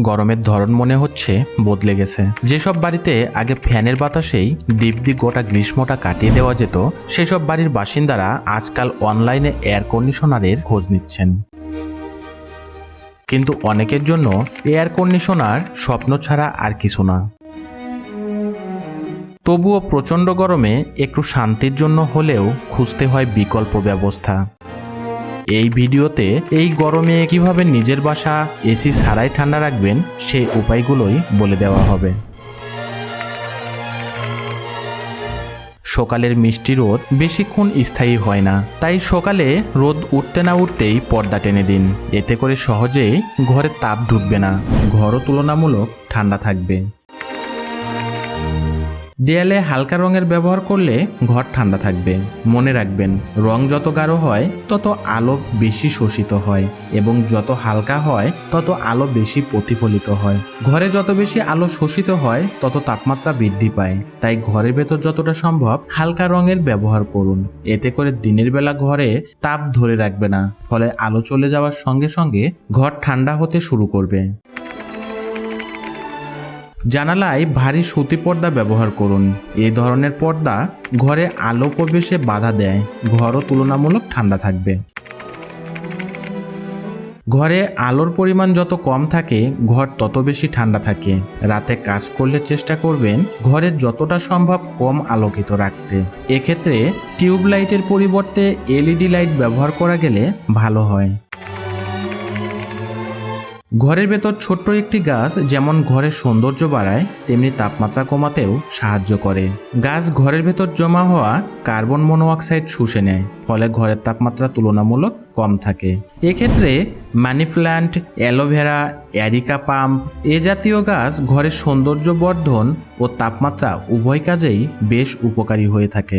গরমের ধরন মনে হচ্ছে বদলে গেছে। যেসব বাড়িতে আগে ফ্যানের বাতাসেই দীপ্তি গোটা গ্রীষ্মটা কাটিয়ে দেওয়া যেত, সেসব বাড়ির বাসিন্দারা আজকাল অনলাইনে এয়ার কন্ডিশনারের খোঁজ নিচ্ছেন। কিন্তু অনেকের জন্য এয়ার কন্ডিশনার স্বপ্ন ছাড়া আর কিছু না। তবুও প্রচণ্ড গরমে একটু শান্তির জন্য হলেও খুঁজতে হয় বিকল্প ব্যবস্থা। এই ভিডিওতে এই গরমে কীভাবে নিজের বাসা এসি ছাড়াই ঠান্ডা রাখবেন সেই উপায়গুলোই বলে দেওয়া হবে। সকালের মিষ্টি রোদ বেশিক্ষণ স্থায়ী হয় না, তাই সকালে রোদ উঠতে না উঠতেই পর্দা টেনে দিন। এতে করে সহজেই ঘরে তাপ ঢুকবে না, ঘরও তুলনামূলক ঠান্ডা থাকবে। দেয়ালে হালকা রঙের ব্যবহার করলে ঘর ঠান্ডা থাকবে। মনে রাখবেন, রং যত গাঢ় হয়, তত আলো বেশি শোষিত হয় এবং যত হালকা হয়, তত আলো বেশি প্রতিফলিত হয়। ঘরে যত বেশি আলো শোষিত হয়, তত তাপমাত্রা বৃদ্ধি পায়। তাই ঘরের ভেতর যতটা সম্ভব হালকা রঙের ব্যবহার করুন। এতে করে দিনের বেলা ঘরে তাপ ধরে রাখবে না, ফলে আলো চলে যাওয়ার সঙ্গে সঙ্গে ঘর ঠান্ডা হতে শুরু করবে। জানালায় ভারী সুতি পর্দা ব্যবহার করুন। এই ধরনের পর্দা ঘরে আলো প্রবেশে বাধা দেয়। ঘরও তুলনামূলক ঠান্ডা থাকবে। ঘরে আলোর পরিমাণ যত কম থাকে, ঘর তত বেশি ঠান্ডা থাকে। রাতে কাজ করলে চেষ্টা করবেন ঘরে যতটা সম্ভব কম আলোকিত রাখতে। এক্ষেত্রে টিউব লাইটের পরিবর্তে এলইডি লাইট ব্যবহার করা গেলে ভালো হয়। ঘরের ভেতর ছোট্ট একটি গাছ যেমন ঘরের সৌন্দর্য বাড়ায়, তেমনি তাপমাত্রা কমাতেও সাহায্য করে। গাছ ঘরের ভেতর জমা হওয়া কার্বন মনোঅক্সাইড শুষে নেয়, ফলে ঘরের তাপমাত্রা তুলনামূলক কম থাকে। এক্ষেত্রে money plant aloe vera, areca pump এ জাতীয় গাছ ঘরের সৌন্দর্য বর্ধন ও তাপমাত্রা উভয় কাজেই বেশ উপকারী হয়ে থাকে।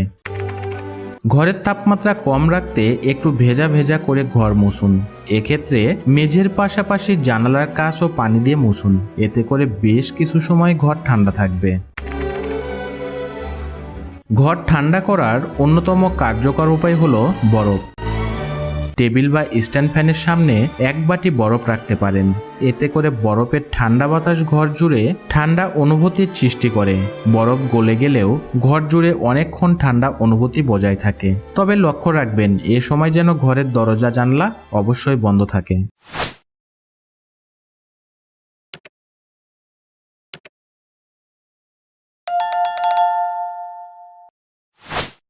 ঘরের তাপমাত্রা কম রাখতে একটু ভেজা ভেজা করে ঘর মুছুন। এক্ষেত্রে মেঝের পাশাপাশি জানালার কাঁচ ও পানি দিয়ে মুছুন। এতে করে বেশ কিছু সময় ঘর ঠান্ডা থাকবে। ঘর ঠান্ডা করার অন্যতম কার্যকর উপায় হলো বরফ। টেবিল বা স্ট্যান্ড ফ্যানের সামনে এক বাটি বরফ রাখতে পারেন। এতে করে বরফের ঠান্ডা বাতাস ঘর জুড়ে ঠান্ডা অনুভূতির সৃষ্টি করে। বরফ গলে গেলেও ঘর জুড়ে অনেকক্ষণ ঠান্ডা অনুভূতি বজায় থাকে। তবে লক্ষ্য রাখবেন, এ সময় যেন ঘরের দরজা জানলা অবশ্যই বন্ধ থাকে।